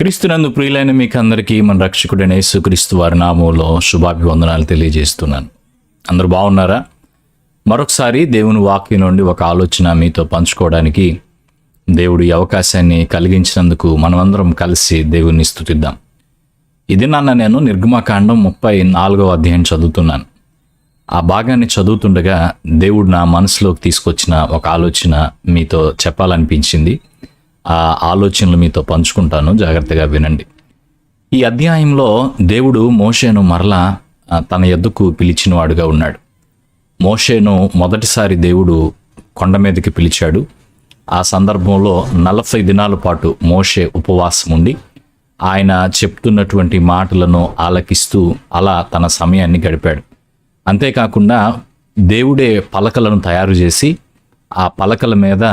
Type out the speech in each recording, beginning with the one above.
క్రీస్తునందు ప్రియులైన మీకు అందరికీ మన రక్షకుడైన యేసుక్రీస్తు వారి నామంలో శుభాభివందనాలు తెలియజేస్తున్నాను. అందరూ బాగున్నారా? మరొకసారి దేవుని వాక్యం నుండి ఒక ఆలోచన మీతో పంచుకోవడానికి దేవుడు ఈ అవకాశాన్ని కలిగించినందుకు మనమందరం కలిసి దేవుణ్ణి స్థుతిద్దాం ఇది నాన్న నేను నిర్గమాకాండం ముప్పై నాలుగవ అధ్యాయం చదువుతున్నాను. ఆ భాగాన్ని చదువుతుండగా దేవుడు నా మనసులోకి తీసుకొచ్చిన ఒక ఆలోచన మీతో చెప్పాలనిపించింది. ఆ ఆలోచనలు మీతో పంచుకుంటాను. జాగ్రత్తగా వినండి. ఈ అధ్యాయంలో దేవుడు మోషేను మరలా తన ఎద్దుకు పిలిచినవాడుగా ఉన్నాడు. మోషేను మొదటిసారి దేవుడు కొండ మీదకి పిలిచాడు. ఆ సందర్భంలో నలభై దినాల పాటు మోషే ఉపవాసం ఉండి ఆయన చెప్తున్నటువంటి మాటలను ఆలకిస్తూ అలా తన సమయాన్ని గడిపాడు. అంతేకాకుండా దేవుడే పలకలను తయారు చేసి ఆ పలకల మీద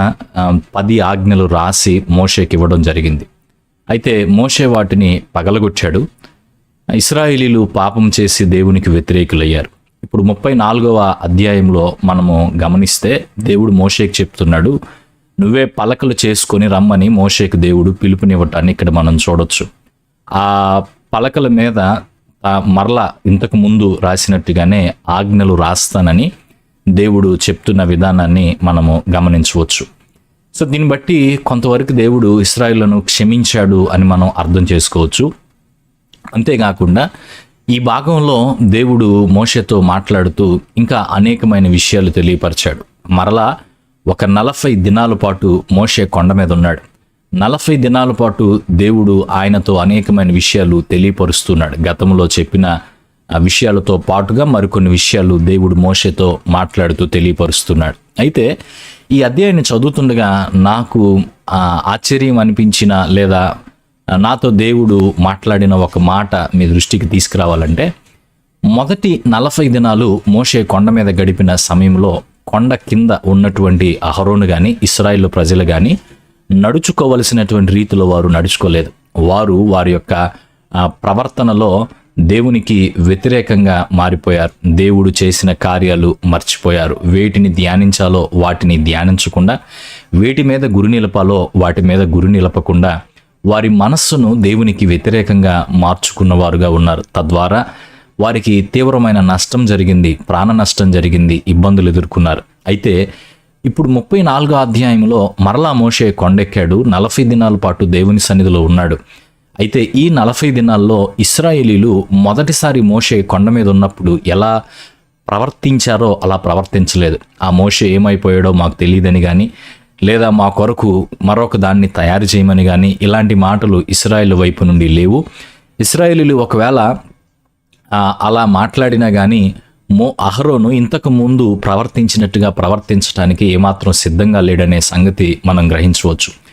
పది ఆజ్ఞలు రాసి మోషేకి ఇవ్వడం జరిగింది. అయితే మోషే వాటిని పగలగొచ్చాడు ఇస్రాయిలీలు పాపం చేసి దేవునికి వ్యతిరేకులయ్యారు. ఇప్పుడు ముప్పై నాలుగవ అధ్యాయంలో మనము గమనిస్తే దేవుడు మోషేకి చెప్తున్నాడు నువ్వే పలకలు చేసుకొని రమ్మని మోషేకి దేవుడు పిలుపునివ్వటాన్ని ఇక్కడ మనం చూడొచ్చు. ఆ పలకల మీద మరల ఇంతకు ముందు రాసినట్టుగానే ఆజ్ఞలు రాస్తానని దేవుడు చెప్తున్న విధానాన్ని మనము గమనించవచ్చు. సో దీన్ని బట్టి కొంతవరకు దేవుడు ఇస్రాయిల్ను క్షమించాడు అని మనం అర్థం చేసుకోవచ్చు. అంతేకాకుండా ఈ భాగంలో దేవుడు మోషతో మాట్లాడుతూ ఇంకా అనేకమైన విషయాలు తెలియపరిచాడు. మరలా ఒక నలభై దినాల పాటు మోషే కొండ మీద ఉన్నాడు. నలభై దినాల పాటు దేవుడు ఆయనతో అనేకమైన విషయాలు తెలియపరుస్తున్నాడు. గతంలో చెప్పిన ఆ విషయాలతో పాటుగా మరికొన్ని విషయాలు దేవుడు మోషతో మాట్లాడుతూ తెలియపరుస్తున్నాడు. అయితే ఈ అధ్యాయాన్ని చదువుతుండగా నాకు ఆశ్చర్యం అనిపించిన లేదా నాతో దేవుడు మాట్లాడిన ఒక మాట మీ దృష్టికి తీసుకురావాలంటే మొదటి నలభై దినాలు మోషే కొండ మీద గడిపిన సమయంలో కొండ కింద ఉన్నటువంటి అహరోను కానీ ఇస్రాయిల్ ప్రజలు కానీ నడుచుకోవలసినటువంటి రీతిలో వారు నడుచుకోలేదు. వారు వారి యొక్క ప్రవర్తనలో దేవునికి వ్యతిరేకంగా మారిపోయారు. దేవుడు చేసిన కార్యాలు మర్చిపోయారు. వేటిని ధ్యానించాలో వాటిని ధ్యానించకుండా వేటి మీద గురి నిలపాలో వాటి మీద గురి నిలపకుండా వారి మనస్సును దేవునికి వ్యతిరేకంగా మార్చుకున్నవారుగా ఉన్నారు. తద్వారా వారికి తీవ్రమైన నష్టం జరిగింది ప్రాణ నష్టం జరిగింది ఇబ్బందులు ఎదుర్కొన్నారు. అయితే ఇప్పుడు ముప్పై నాలుగో అధ్యాయంలో మరలా మోషే కొండెక్కాడు. నలభై దినాల పాటు దేవుని సన్నిధిలో ఉన్నాడు. అయితే ఈ నలభై దినాల్లో ఇస్రాయేలీలు మొదటిసారి మోషే కొండ మీద ఉన్నప్పుడు ఎలా ప్రవర్తించారో అలా ప్రవర్తించలేదు. ఆ మోషే ఏమైపోయాడో మాకు తెలియదని కానీ లేదా మా కొరకు మరొక దాన్ని తయారు చేయమని కానీ ఇలాంటి మాటలు ఇస్రాయేల్ వైపు నుండి లేవు. ఇస్రాయేలీలు ఒకవేళ అలా మాట్లాడినా కానీ మో అహరోను ఇంతకు ముందు ప్రవర్తించినట్టుగా ప్రవర్తించడానికి ఏమాత్రం సిద్ధంగా లేడనే సంగతి మనం గ్రహించవచ్చు.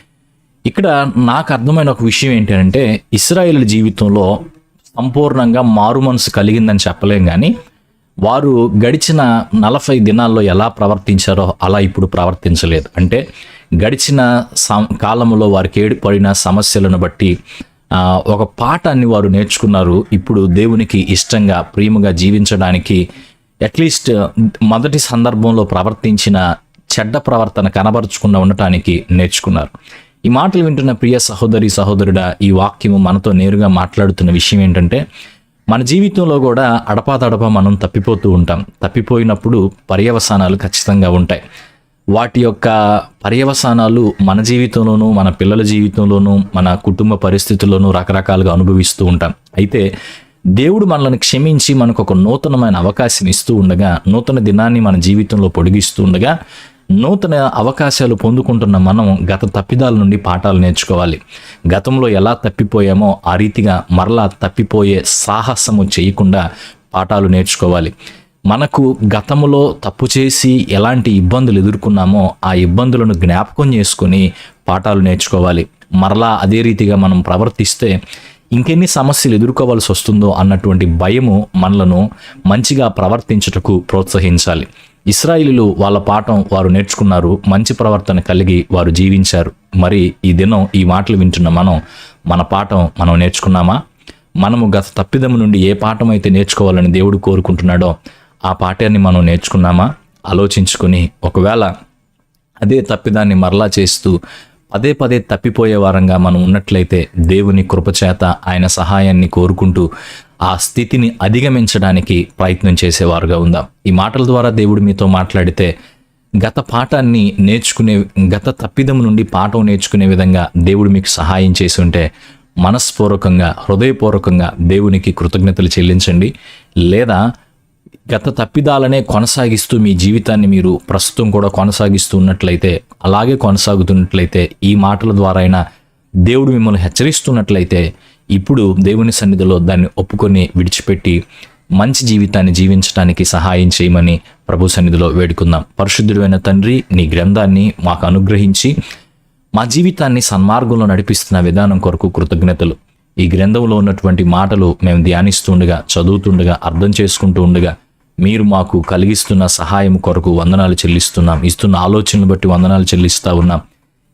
ఇక్కడ నాకు అర్థమైన ఒక విషయం ఏంటంటే ఇస్రాయేల్ జీవితంలో సంపూర్ణంగా మారు మనసు కలిగిందని చెప్పలేం కానీ వారు గడిచిన నలభై దినాల్లో ఎలా ప్రవర్తించారో అలా ఇప్పుడు ప్రవర్తించలేదు. అంటే గడిచిన కాలంలో వారికి ఏడుపడిన సమస్యలను బట్టి ఒక పాఠాన్ని వారు నేర్చుకున్నారు. ఇప్పుడు దేవునికి ఇష్టంగా ప్రేమగా జీవించడానికి అట్లీస్ట్ మొదటి సందర్భంలో ప్రవర్తించిన చెడ్డ ప్రవర్తన కనబరుచుకుండా ఉండటానికి నేర్చుకున్నారు. ఈ మాటలు వింటున్న ప్రియ సహోదరి సహోదరుడా ఈ వాక్యము మనతో నేరుగా మాట్లాడుతున్న విషయం ఏంటంటే మన జీవితంలో కూడా అడపాదడపా మనం తప్పిపోతూ ఉంటాం. తప్పిపోయినప్పుడు పర్యవసానాలు ఖచ్చితంగా ఉంటాయి. వాటి యొక్క పర్యవసానాలు మన జీవితంలోనూ మన పిల్లల జీవితంలోనూ మన కుటుంబ పరిస్థితుల్లోనూ రకరకాలుగా అనుభవిస్తూ ఉంటాం. అయితే దేవుడు మనల్ని క్షమించి మనకు ఒక నూతనమైన అవకాశం ఇస్తూ ఉండగా నూతన దినాన్ని మన జీవితంలో పొడిగిస్తూ ఉండగా నూతన అవకాశాలు పొందుకుంటున్న మనం గత తప్పిదాల నుండి పాఠాలు నేర్చుకోవాలి. గతంలో ఎలా తప్పిపోయామో ఆ రీతిగా మరలా తప్పిపోయే సాహసము చేయకుండా పాఠాలు నేర్చుకోవాలి. మనకు గతంలో తప్పు చేసి ఎలాంటి ఇబ్బందులు ఎదుర్కొన్నామో ఆ ఇబ్బందులను జ్ఞాపకం చేసుకొని పాఠాలు నేర్చుకోవాలి. మరలా అదే రీతిగా మనం ప్రవర్తిస్తే ఇంకెన్ని సమస్యలు ఎదుర్కోవాల్సి వస్తుందో అన్నటువంటి భయము మనలను మంచిగా ప్రవర్తించుటకు ప్రోత్సహించాలి. ఇస్రాయిలీలు వాళ్ళ పాఠం వారు నేర్చుకున్నారు మంచి ప్రవర్తన కలిగి వారు జీవించారు. మరి ఈ దినం ఈ మాటలు వింటున్న మనం మన పాఠం మనం నేర్చుకున్నామా? మనము గత తప్పిదము నుండి ఏ పాఠం అయితే నేర్చుకోవాలని దేవుడు కోరుకుంటున్నాడో ఆ పాఠాన్ని మనం నేర్చుకున్నామా? ఆలోచించుకుని ఒకవేళ అదే తప్పిదాన్ని మరలా చేస్తూ పదే పదే తప్పిపోయే వారంగా మనం ఉన్నట్లయితే దేవుని కృపచేత ఆయన సహాయాన్ని కోరుకుంటూ ఆ స్థితిని అధిగమించడానికి ప్రయత్నం చేసేవారుగా ఉందాం. ఈ మాటల ద్వారా దేవుడు మీతో మాట్లాడితే గత పాఠాన్ని నేర్చుకునే గత తప్పిదం నుండి పాఠం నేర్చుకునే విధంగా దేవుడు మీకు సహాయం చేసి ఉంటే మనస్పూర్వకంగా హృదయపూర్వకంగా దేవునికి కృతజ్ఞతలు చెల్లించండి. లేదా గత తప్పిదాలనే కొనసాగిస్తూ మీ జీవితాన్ని మీరు ప్రస్తుతం కూడా కొనసాగిస్తూ ఉన్నట్లయితే అలాగే కొనసాగుతున్నట్లయితే ఈ మాటల ద్వారా అయినా దేవుడు మిమ్మల్ని హెచ్చరిస్తున్నట్లయితే ఇప్పుడు దేవుని సన్నిధిలో దాన్ని ఒప్పుకొని విడిచిపెట్టి మంచి జీవితాన్ని జీవించడానికి సహాయం చేయమని ప్రభు సన్నిధిలో వేడుకుందాం. పరిశుద్ధుడైన తండ్రి నీ గ్రంథాన్ని మాకు అనుగ్రహించి మా జీవితాన్ని సన్మార్గంలో నడిపిస్తున్న విధానం కొరకు కృతజ్ఞతలు. ఈ గ్రంథంలో ఉన్నటువంటి మాటలు మేము ధ్యానిస్తుండగా చదువుతుండగా అర్థం చేసుకుంటూ ఉండగా మీరు మాకు కలిగిస్తున్న సహాయం కొరకు వందనాలు చెల్లిస్తున్నాం. ఇస్తున్న ఆలోచనలు బట్టి వందనాలు చెల్లిస్తూ ఉన్నాం.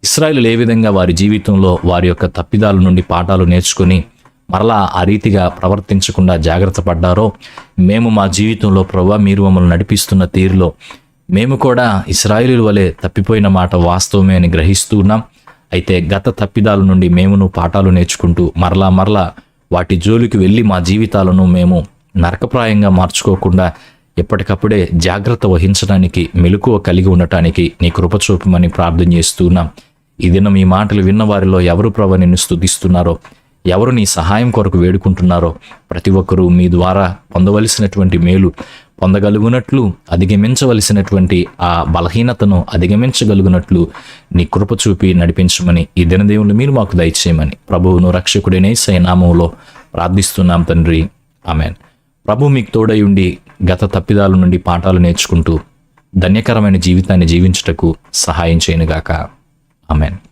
ఇస్రాయలు ఏ విధంగా వారి జీవితంలో వారి యొక్క తప్పిదాల నుండి పాఠాలు నేర్చుకొని మరలా ఆ రీతిగా ప్రవర్తించకుండా జాగ్రత్త పడ్డారో మేము మా జీవితంలో ప్రభా మీరు మమ్మల్ని నడిపిస్తున్న తీరులో మేము కూడా ఇస్రాయేలీల వలె తప్పిపోయిన మాట వాస్తవమే అని గ్రహిస్తూ ఉన్నాం. అయితే గత తప్పిదాల నుండి మేమును పాఠాలు నేర్చుకుంటూ మరలా మరలా వాటి జోలికి వెళ్ళి మా జీవితాలను మేము నరకప్రాయంగా మార్చుకోకుండా ఎప్పటికప్పుడే జాగ్రత్త వహించడానికి మెలకువ కలిగి ఉండటానికి నీ కృప చూపమని ప్రార్థన చేస్తున్నాం ఈ దినం ఈ మాటలు విన్న వారిలో ఎవరు ప్రభ నిన్ను స్థుతిస్తున్నారో ఎవరు నీ సహాయం కొరకు వేడుకుంటున్నారో? ప్రతి ఒక్కరూ మీ ద్వారా పొందవలసినటువంటి మేలు పొందగలుగునట్లు అధిగమించవలసినటువంటి ఆ బలహీనతను అధిగమించగలుగునట్లు నీ కృప చూపి నడిపించమని ఈ దినదేవులు మీరు మాకు దయచేయమని ప్రభువును రక్షకుడినే నామంలో ప్రార్థిస్తున్నాం తండ్రి. ఆమెన్. ప్రభు మీకు తోడై ఉండి గత తప్పిదాల నుండి పాఠాలు నేర్చుకుంటూ ధన్యకరమైన జీవితాన్ని జీవించుటకు సహాయం చేయనుగాక. ఆమెన్